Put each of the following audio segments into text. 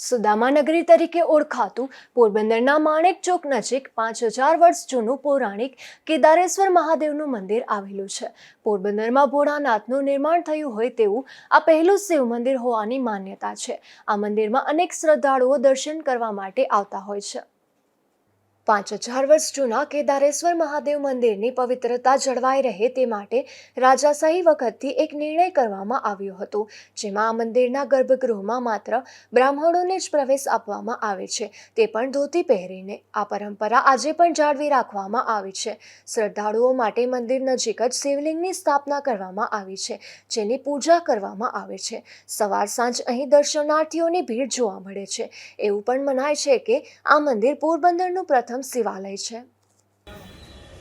સુદામાનગરી તરીકે ઓળખાતું પોરબંદરના માણેક ચોક નજીક પાંચ હજાર વર્ષ જૂનું પૌરાણિક કેદારેશ્વર મહાદેવનું મંદિર આવેલું છે. પોરબંદરમાં ભોળાનાથનું નિર્માણ થયું હોય તેવું આ પહેલું શિવ મંદિર હોવાની માન્યતા છે. આ મંદિરમાં અનેક શ્રદ્ધાળુઓ દર્શન કરવા માટે આવતા હોય છે. પાંચ હજાર વર્ષ જૂના કેદારેશ્વર મહાદેવ મંદિરની પવિત્રતા જળવાઈ રહે તે માટે રાજાશાહી વખતથી એક નિર્ણય કરવામાં આવ્યો હતો, જેમાં આ મંદિરના ગર્ભગૃહમાં માત્ર બ્રાહ્મણોને જ પ્રવેશ આપવામાં આવે છે. તે પણ ધોતી પહેરીને આ પરંપરા આજે પણ જાળવી રાખવામાં આવી છે. શ્રદ્ધાળુઓ માટે મંદિર નજીક જ શિવલિંગની સ્થાપના કરવામાં આવી છે, જેની પૂજા કરવામાં આવે છે. સવાર સાંજ અહીં દર્શનાર્થીઓની ભીડ જોવા મળે છે. એવું પણ મનાય છે કે આ મંદિર પોરબંદરનું પ્રથમ શિવાલય છે.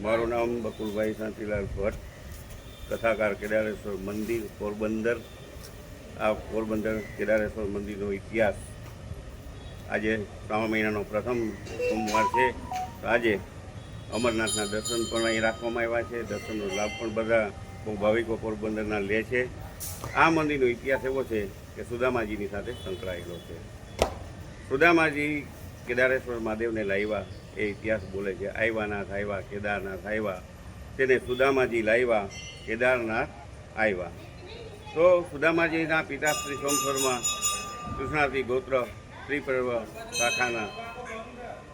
મારું નામ બકુલભાઈ શાંતિલાલ ભટ્ટ, કથાકાર કેદારેશ્વર મંદિર, પોરબંદર. આ પોરબંદર કેદારેશ્વર મંદિરનો ઇતિહાસ આજે શ્રાવણ મહિનાનો પ્રથમ સોમવાર છે. આજે અમરનાથના દર્શન પણ અહીં રાખવામાં આવ્યા છે. દર્શનનો લાભ પણ બધા બહુ ભાવિકો પોરબંદરના લે છે. આ મંદિરનો ઇતિહાસ એવો છે કે સુદામાજીની સાથે સંકળાયેલો છે. સુદામાજી કેદારેશ્વર મહાદેવને લાવ્યા. એ ઇતિહાસ બોલે છે આવ્યાનાથ આવ્યા કેદારનાથ આવ્યા તેને સુદામાજી લાવ્યા કેદારનાથ આવ્યા તો સુદામાજીના પિતા શ્રી સોમસ્વરમાં કૃષ્ણાથી ગોત્ર શ્રી શાખાના.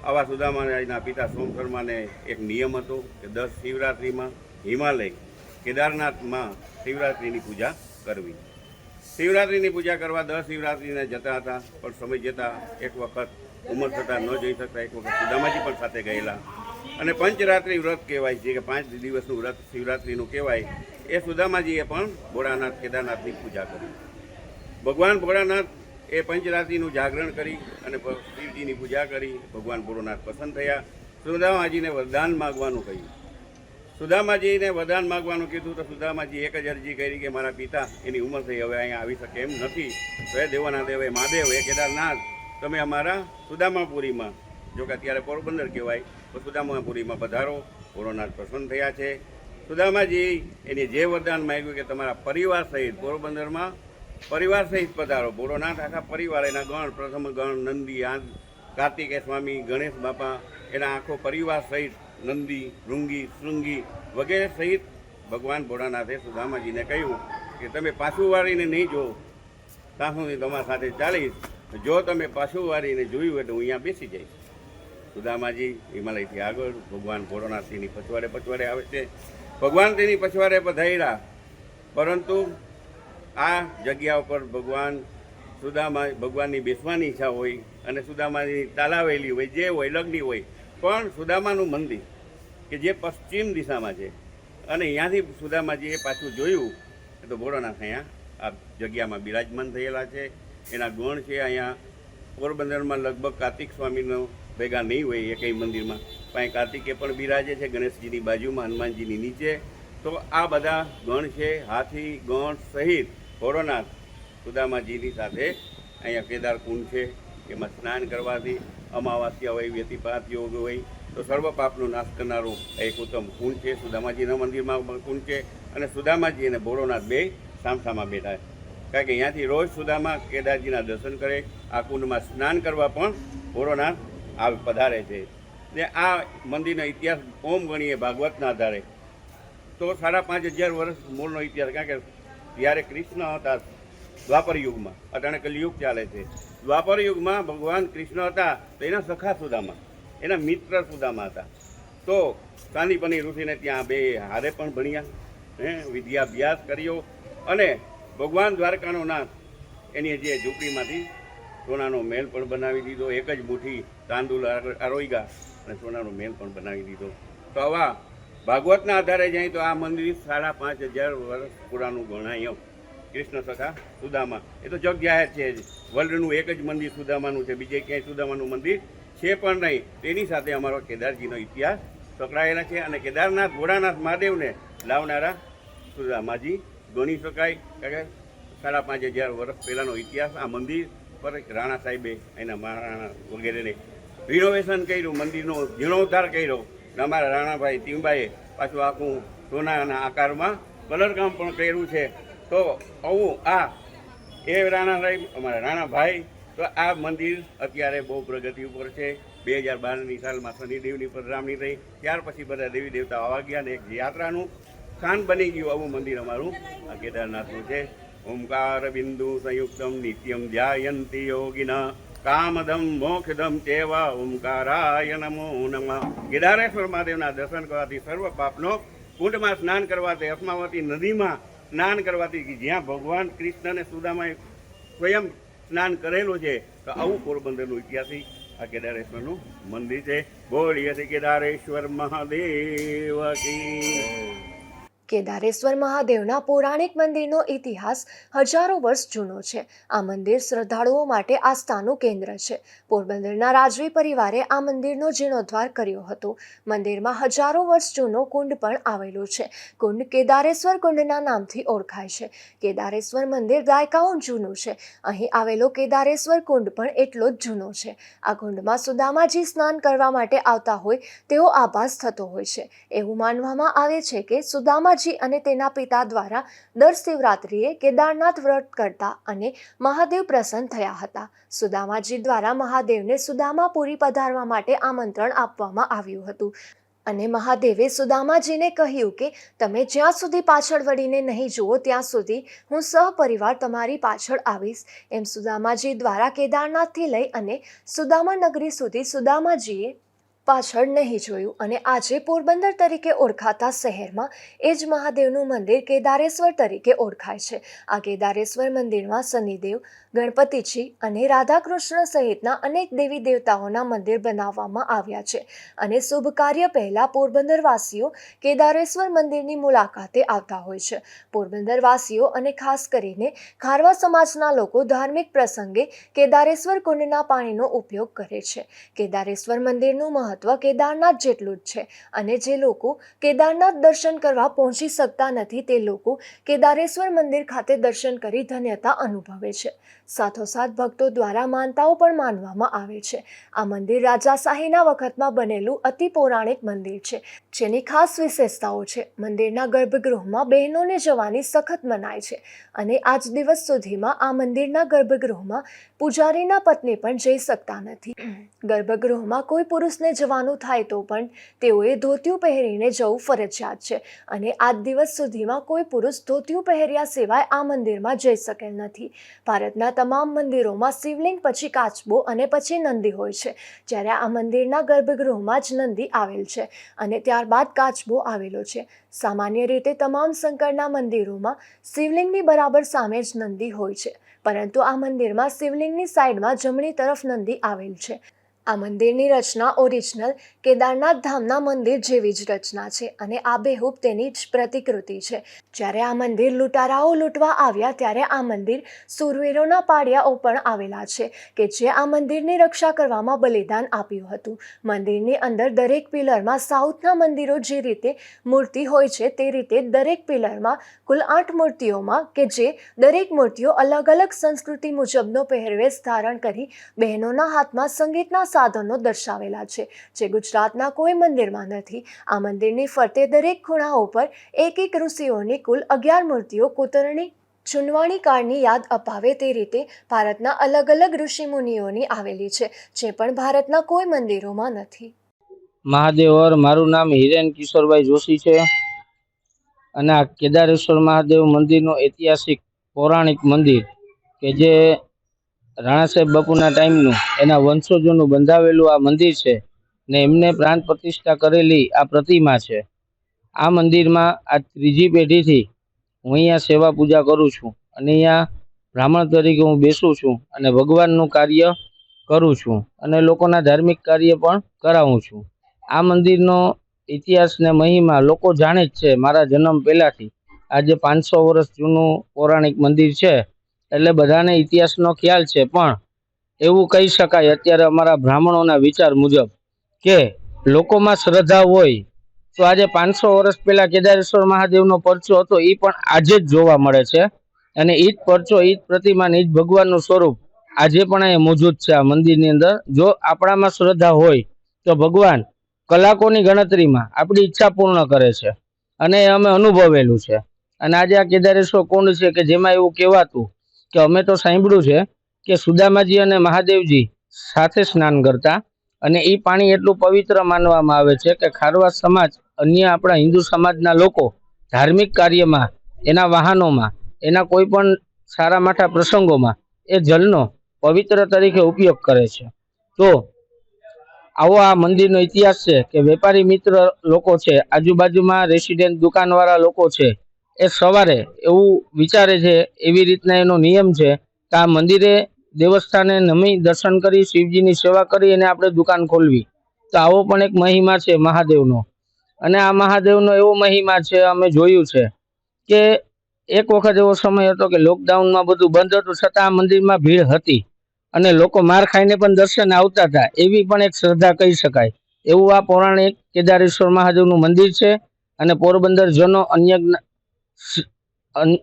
આવા સુદામાજીના પિતા સોમશર્માને એક નિયમ હતો કે દસ શિવરાત્રિમાં હિમાલય, કેદારનાથમાં શિવરાત્રિની પૂજા કરવી. શિવરાત્રિની પૂજા કરવા દસ શિવરાત્રિને જતા હતા, પણ સમય જતાં એક વખત ઉંમર થતાં ન જઈ શકતા. એક વખત સુદામાજી પણ સાથે ગયેલા. અને પંચરાત્રિ વ્રત કહેવાય છે કે પાંચ દિવસનું વ્રત શિવરાત્રિનું કહેવાય. એ સુદામાજીએ પણ ભોળાનાથ, કેદારનાથની પૂજા કરી. ભગવાન ભોળાનાથ એ પંચરાત્રિનું જાગરણ કરી અને શિવજીની પૂજા કરી. ભગવાન ભોળોનાથ પસંદ થયા. સુદામાજીને વરદાન માગવાનું કહ્યું. સુદામાજીને વરદાન માગવાનું કીધું તો સુદામાજી એક જ અરજી કરી કે મારા પિતા એની ઉંમર થઈ, હવે અહીંયા આવી શકે એમ નથી. તો એ દેવાના દેવ, મહાદેવ, એ કેદારનાથ તમે અમારા સુદામાપુરીમાં, જો કે અત્યારે પોરબંદર કહેવાય, તો સુદામાપુરીમાં પધારો. ભોળાનાથ પ્રસન્ન થયા છે. સુદામાજી, એને જે વરદાન માગ્યું કે તમારા પરિવાર સહિત પોરબંદરમાં પરિવાર સહિત પધારો. ભોળોનાથ આખા પરિવાર, એના ગણ, પ્રથમ ગણ, નંદી આ કાર્તિકે સ્વામી, ગણેશ બાપા, એના આખો પરિવાર સહિત નંદી ભૃંગી શૃંગી વગેરે સહિત ભગવાન ભોળાનાથે સુદામાજીને કહ્યું કે તમે પાછું વાળીને નહીં જો ત્યાં સુધી તમારા સાથે ચાલીશ. જો તમે પાછું વાળીને જોયું હોય તો હું અહીંયા બેસી જઈશ. સુદામાજી, હિમાલયથી આગળ, ભગવાન ભોળાનાથ પછવાડે પછવાડે આવે છે. ભગવાન તેની પછવાડે પધાર્યા. પરંતુ આ જગ્યા ઉપર ભગવાન સુદામા, ભગવાનની બેસવાની ઈચ્છા હોય અને સુદામાની તાલાવેલી હોય, જે હોય, લગ્ની હોય, પણ સુદામાનું મંદિર કે જે પશ્ચિમ દિશામાં છે. અને અહીંયાથી સુદામાજીએ પાછું જોયું, તો ભોળાનાથ અહીંયા આ જગ્યામાં બિરાજમાન થયેલા છે. એના ગણ છે અહીંયા. પોરબંદરમાં લગભગ કાર્તિક સ્વામીનો ભેગા નહીં હોય એ કંઈ મંદિરમાં. પણ કાર્તિકે પણ બિરાજે છે, ગણેશજીની બાજુમાં, હનુમાનજીની નીચે. તો આ બધા ગણ છે, હાથી, ગણ સહિત ભોરોનાથ સુદામાજીની સાથે અહીંયા કેદાર કુંડ છે. એમાં સ્નાન કરવાથી અમાવાસ્યા હોય વ્યતિપાત યોગ હોય, તો સર્વ પાપનો નાશ કરનારો એક ઉત્તમ કુંડ છે. સુદામાજીના મંદિરમાં પણ કુંડ છે અને સુદામાજી અને ભોળોનાથ બે સામસામાં બેઠા છે. કારણ કે અહીંયાથી રોજ સુદામા કેદારજીના દર્શન કરે, આ કુંડમાં સ્નાન કરવા પણ કોરોના આ પધારે છે. ને આ મંદિરનો ઇતિહાસ ઓમ ગણીએ ભાગવતના આધારે. તો સાડા પાંચ હજાર વર્ષ મૂળનો ઇતિહાસ, કારણ કે જ્યારે કૃષ્ણ હતા દ્વાપર યુગમાં, અટાણે કલયુગ ચાલે છે. દ્વાપર યુગમાં ભગવાન કૃષ્ણ હતા, તો એના સખા સુદામા, એના મિત્ર સુદામા હતા. તો સાંદીપની ઋષિને ત્યાં બે હારે પણ ભણ્યા, હે, વિદ્યાભ્યાસ કર્યો અને ભગવાન દ્વારકાનો નાથ એની જે ઝૂંપડીમાંથી સોનાનો મહેલ પણ બનાવી દીધો, એક જ મુઠ્ઠી તાંદુલ આરોગ્યા અને સોનાનો મહેલ પણ બનાવી દીધો. તો આવા ભાગવતના આધારે જાય તો આ મંદિર સાડા પાંચ હજાર વર્ષ પુરાનું ગણાય કૃષ્ણ સખા સુદામા. એ તો જગ જાહેર છે વર્લ્ડનું એક જ મંદિર સુદામાનું છે. બીજે ક્યાંય સુદામાનું મંદિર છે પણ નહીં. તેની સાથે અમારો કેદારજીનો ઇતિહાસ સંકળાયેલા છે અને કેદારનાથ, ભોળાનાથ મહાદેવને લાવનારા સુદામાજી ગણી શકાય. કે સાડા પાંચ હજાર વર્ષ પહેલાંનો ઇતિહાસ, આ મંદિર પર રાણા સાહેબે એના મહારાણા વગેરેને રિનોવેશન કર્યું, મંદિરનો જીર્ણોદ્ધાર કર્યો. અમારા રાણાભાઈ ટીમભાઈએ પાછું આખું સોનાના આકારમાં કલરકામ પણ કર્યું છે. તો આવું આ એ રાણા સાહેબ, અમારા રાણાભાઈ, તો આ મંદિર અત્યારે બહુ પ્રગતિ ઉપર છે. બે હજાર બારની સાલમાં શનિદેવની પધરામણી થઈ. ત્યાર પછી બધા દેવી દેવતા આવા ગયા ને એક યાત્રાનું સ્થાન બની ગયું આવું મંદિર અમારું. આ કેદારનાથનું છે. ઓમકાર બિંદુ સંયુક્તમ નિત્યમ જાયંતિ યોગિના કામદમ મોક્ષદમ ચેવા ઓમકારાય નમો નમઃ. કેદારેશ્વર મહાદેવના દર્શન કરવાથી સર્વ પાપનો કુંડમાં સ્નાન કરવાથી અસ્માવતી નદીમાં સ્નાન કરવાથી જ્યાં ભગવાન કૃષ્ણ અને સુદામાએ સ્વયં સ્નાન કરેલું છે, તો આવું પોરબંદરનું ઐતિહાસિક આ કેદારેશ્વરનું મંદિર છે. બોલીએ કેદારેશ્વર મહાદેવ કી. કેદારેશ્વર મહાદેવના પૌરાણિક મંદિરનો ઇતિહાસ હજારો વર્ષ જૂનો છે. આ મંદિર શ્રદ્ધાળુઓ માટે આસ્થાનું કેન્દ્ર છે. પોરબંદરના રાજવી પરિવારે આ મંદિરનો જીર્ણોદ્ધાર કર્યો હતો. મંદિરમાં હજારો વર્ષ જૂનો કુંડ પણ આવેલો છે. કુંડ કેદારેશ્વર કુંડના નામથી ઓળખાય છે. કેદારેશ્વર મંદિર દાયકાઓ જૂનું છે. અહીં આવેલો કેદારેશ્વર કુંડ પણ એટલો જ જૂનો છે. આ કુંડમાં સુદામાજી સ્નાન કરવા માટે આવતા હોય તેવો આભાસ થતો હોય છે. એવું માનવામાં આવે છે કે સુદામાજી અને તેના પિતા દ્વારા દર શિવરાત્રિએ કેદારનાથ વ્રત કરતા અને મહાદેવ પ્રસન્ન થયા હતા. સુદામાજી દ્વારા મહાદેવને સુદામાપુરી પધારવા માટે આમંત્રણ આપવામાં આવ્યું હતું. અને મહાદેવે સુદામાજીને કહ્યું કે, તમે જ્યાં સુધી પાછળ વળીને નહીં જુઓ, ત્યાં સુધી હું સહપરિવાર તમારી પાછળ આવીશ. એમ સુદામાજી દ્વારા કેદારનાથથી લઈ અને સુદામા નગરી સુધી સુદામાજીએ પાછળ નહીં જોયું અને આજે પોરબંદર તરીકે ઓળખાતા શહેરમાં એ જ મહાદેવનું મંદિર કેદારેશ્વર તરીકે ઓળખાય છે. આ કેદારેશ્વર મંદિરમાં શનિદેવ, ગણપતિજી અને રાધાકૃષ્ણ સહિતના અનેક દેવી દેવતાઓના મંદિર બનાવવામાં આવ્યા છે અને શુભ કાર્ય પહેલાં પોરબંદરવાસીઓ કેદારેશ્વર મંદિરની મુલાકાતે આવતા હોય છે. પોરબંદરવાસીઓ અને ખાસ કરીને ખારવા સમાજના લોકો ધાર્મિક પ્રસંગે કેદારેશ્વર કુંડના પાણીનો ઉપયોગ કરે છે. કેદારેશ્વર મંદિરનું મહત્વ કેદારનાથ જેટલું જ છે. અને જે લોકો કેદારનાથ દર્શન કરવા પહોંચી શકતા નથી, તે લોકો કેદારેશ્વર મંદિર ખાતે દર્શન કરી ધન્યતા અનુભવે છે. સાથોસાથ ભક્તો દ્વારા માનતાઓ પણ માનવામાં આવે છે. આ મંદિર રાજાશાહીના વખતમાં બનેલું અતિ પૌરાણિક મંદિર છે, જેની ખાસ વિશેષતાઓ છે. મંદિરના ગર્ભગૃહમાં બહેનોને જવાની સખત મનાય છે અને આજ દિવસ સુધીમાં આ મંદિરના ગર્ભગૃહમાં પૂજારીના પત્ની પણ જઈ શકતા નથી. ગર્ભગૃહમાં કોઈ પુરુષને જવાનું થાય તો પણ તેઓએ ધોતિયું પહેરીને જવું ફરજિયાત છે અને આજ દિવસ સુધીમાં કોઈ પુરુષ ધોતિયું પહેર્યા સિવાય આ મંદિરમાં જઈ શકેલ નથી. ભારતના તમામ મંદિરોમાં શિવલિંગ, પછી કાચબો અને પછી નંદી હોય છે, જ્યારે આ મંદિરના ગર્ભગૃહમાં જ નંદી આવેલ છે અને ત્યારબાદ કાચબો આવેલો છે. સામાન્ય રીતે તમામ શંકરના મંદિરોમાં શિવલિંગની બરાબર સામે જ નંદી હોય છે, પરંતુ આ મંદિરમાં શિવલિંગની સાઈડમાં જમણી તરફ નંદી આવેલ છે. આ મંદિરની રચના ઓરિજિનલ કેદારનાથ ધામના મંદિર જેવી જ રચના છે અને આબેહૂબ તેની જ પ્રતિકૃતિ છે. જ્યારે આ મંદિર લૂંટારાઓ લૂંટવા આવ્યા ત્યારે આ મંદિર સુરવીરોના પાડિયાઓ પણ આવેલા છે કે જે આ મંદિરની રક્ષા કરવામાં બલિદાન આપ્યું હતું. મંદિરની અંદર દરેક પિલરમાં સાઉથના મંદિરો જે રીતે મૂર્તિ હોય છે તે રીતે દરેક પિલરમાં કુલ આઠ મૂર્તિઓમાં કે જે દરેક મૂર્તિઓ અલગ અલગ સંસ્કૃતિ મુજબનો પહેરવેશ ધારણ કરી બહેનોના હાથમાં સંગીતના સાધનો દર્શાવેલા છે, જે ગુજરાતના કોઈ મંદિરમાં નથી. આ મંદિરની ફરતે દરેક ખૂણાઓ પર એક એક ઋષિઓની કુલ અગિયાર મૂર્તિઓ કોતરણી ચૂનવાણી કાળની યાદ અપાવે તે રીતે ભારતના અલગ અલગ ઋષિ મુનિઓની આવેલી છે, જે પણ ભારતના કોઈ મંદિરોમાં નથી. મહાદેવર મારું નામ હિરેન કિશોરભાઈ જોશી છે. અને આ કેદારેશ્વર મહાદેવ મંદિરનું ઐતિહાસિક, પૌરાણિક મંદિર, કે જે રાણા સાહેબ બાપુના ટાઈમનું, એના વંશજોનું બંધાવેલું આ મંદિર છે ને એમને પ્રાણ પ્રતિષ્ઠા કરેલી આ પ્રતિમા છે. આ મંદિરમાં આ ત્રીજી પેઢીથી હું અહીંયા સેવા પૂજા કરું છું અને અહીંયા બ્રાહ્મણ તરીકે હું બેસું છું અને ભગવાનનું કાર્ય કરું છું અને લોકોના ધાર્મિક કાર્ય પણ કરાવું છું. આ મંદિરનો ઇતિહાસ ને મહિમા લોકો જાણે જ છે. મારા જન્મ પહેલાંથી. આજે પાંચસો વર્ષ જૂનું પૌરાણિક મંદિર છે. એટલે બધાને ઇતિહાસનો ખ્યાલ છે, પણ એવું કહી શકાય અત્યારે અમારા બ્રાહ્મણોના વિચાર મુજબ કે લોકોમાં શ્રદ્ધા હોય તો આજે પાંચસો વર્ષ પહેલા કેદારેશ્વર મહાદેવનો પરચો હતો એ પણ આજે જ જોવા મળે છે. અને એ પરચો એ જ પ્રતિમા ને એ ભગવાનનું સ્વરૂપ આજે પણ અહીંયા મોજૂદ છે આ મંદિરની અંદર. જો આપણામાં શ્રદ્ધા હોય તો ભગવાન કલાકોની ગણતરીમાં આપણી ઈચ્છા પૂર્ણ કરે છે. અને એ અમે અનુભવેલું છે. અને આજે આ કેદારેશ્વર કુંડ છે કે જેમાં એવું કહેવાતું કે અમે તો સાંભળ્યું છે કે સુદામાજી અને મહાદેવજી સાથે સ્નાન કરતા અને એ પાણી એટલું પવિત્ર માનવામાં આવે છે કે ખારવા સમાજ, અન્ય આપણા હિન્દુ સમાજના લોકો ધાર્મિક કાર્યમાં, એના વાહનોમાં, એના કોઈ પણ સારા માઠા પ્રસંગોમાં એ જલનો પવિત્ર તરીકે ઉપયોગ કરે છે. તો આવો આ મંદિરનો ઇતિહાસ છે કે વેપારી મિત્ર લોકો છે, આજુબાજુમાં રેસિડેન્ટ દુકાનવાળા લોકો છે એ સવારે એવું વિચારે છે, એવી રીતના એનો નિયમ છે કે આ મંદિરે દેવસ્થાને નમી દર્શન કરી શિવજીની સેવા કરી અને આપણે દુકાન ખોલવી. તો આવો પણ એક મહિમા છે મહાદેવનો. અને આ મહાદેવનો એવો મહિમા છે, અમે જોયું છે કે એક વખત એવો સમય હતો કે લોકડાઉનમાં બધું બંધ હતું, છતાં આ મંદિરમાં ભીડ હતી અને લોકો માર ખાઈને પણ દર્શન આવતા હતા, એવી પણ એક શ્રદ્ધા કહી શકાય. એવું આ પૌરાણિક કેદારેશ્વર મહાદેવનું મંદિર છે અને પોરબંદર જનો અન્ય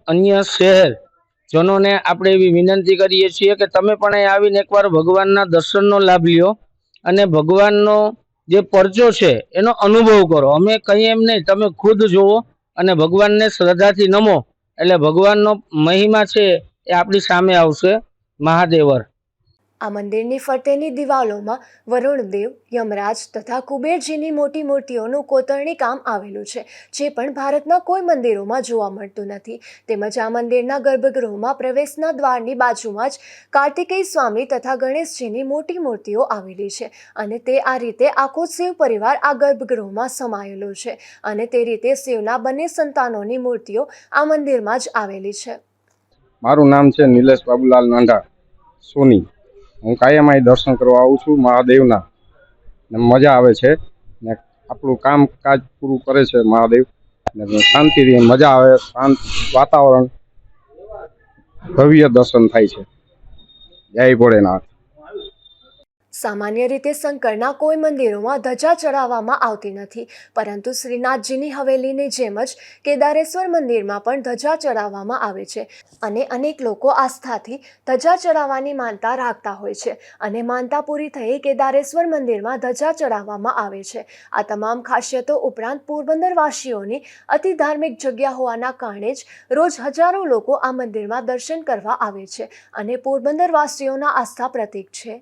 અન્ય શહેર જનોને આપણે એવી વિનંતી કરીએ છીએ કે તમે પણ અહીં આવીને એકવાર ભગવાનના દર્શનનો લાભ લ્યો અને ભગવાનનો જે પરચો છે એનો અનુભવ કરો. અમે કહીએ એમ નહીં, તમે ખુદ જુઓ અને ભગવાનને શ્રદ્ધાથી નમો. એટલે ભગવાનનો મહિમા છે એ આપણી સામે આવશે, મહાદેવર. આ મંદિરની ફરતેની દિવાલોમાં વરુણદેવ, યમરાજ તથા કુબેરજીની મોટી મૂર્તિઓનું કોતરણી કામ આવેલું છે, જે પણ ભારતના કોઈ મંદિરોમાં જોવા મળતું નથી. તેમજ આ મંદિરના ગર્ભગૃહમાં પ્રવેશના દ્વારની બાજુમાં જ કાર્તિકેય સ્વામી તથા ગણેશજીની મોટી મૂર્તિઓ આવેલી છે અને તે આ રીતે આખો શિવ પરિવાર આ ગર્ભગૃહમાં સમાયેલો છે અને તે રીતે શિવના બંને સંતાનોની મૂર્તિઓ આ મંદિરમાં જ આવેલી છે. મારું નામ છે નિલેશ બાબુલાલ નાંઢા, સોની. હું કાયમ અહીં દર્શન કરવા આવું છું મહાદેવના. ને મજા આવે છે. ને આપણું કામ કાજ પૂરું કરે છે મહાદેવ. ને શાંતિથી મજા આવે, શાંત વાતાવરણ, ભવ્ય દર્શન થાય છે. જય ભોળેનાથ. સામાન્ય રીતે શંકરના કોઈ મંદિરોમાં ધજા ચડાવવામાં આવતી નથી, પરંતુ શ્રીનાથજીની હવેલીની જેમ જ કેદારેશ્વર મંદિરમાં પણ ધજા ચડાવવામાં આવે છે અને અનેક લોકો આસ્થાથી ધજા ચડાવવાની માનતા રાખતા હોય છે અને માનતા પૂરી થઈ કેદારેશ્વર મંદિરમાં ધજા ચડાવવામાં આવે છે. આ તમામ ખાસિયતો ઉપરાંત પોરબંદરવાસીઓની અતિ ધાર્મિક જગ્યા હોવાના કારણે જ રોજ હજારો લોકો આ મંદિરમાં દર્શન કરવા આવે છે અને પોરબંદરવાસીઓના આસ્થા પ્રતીક છે.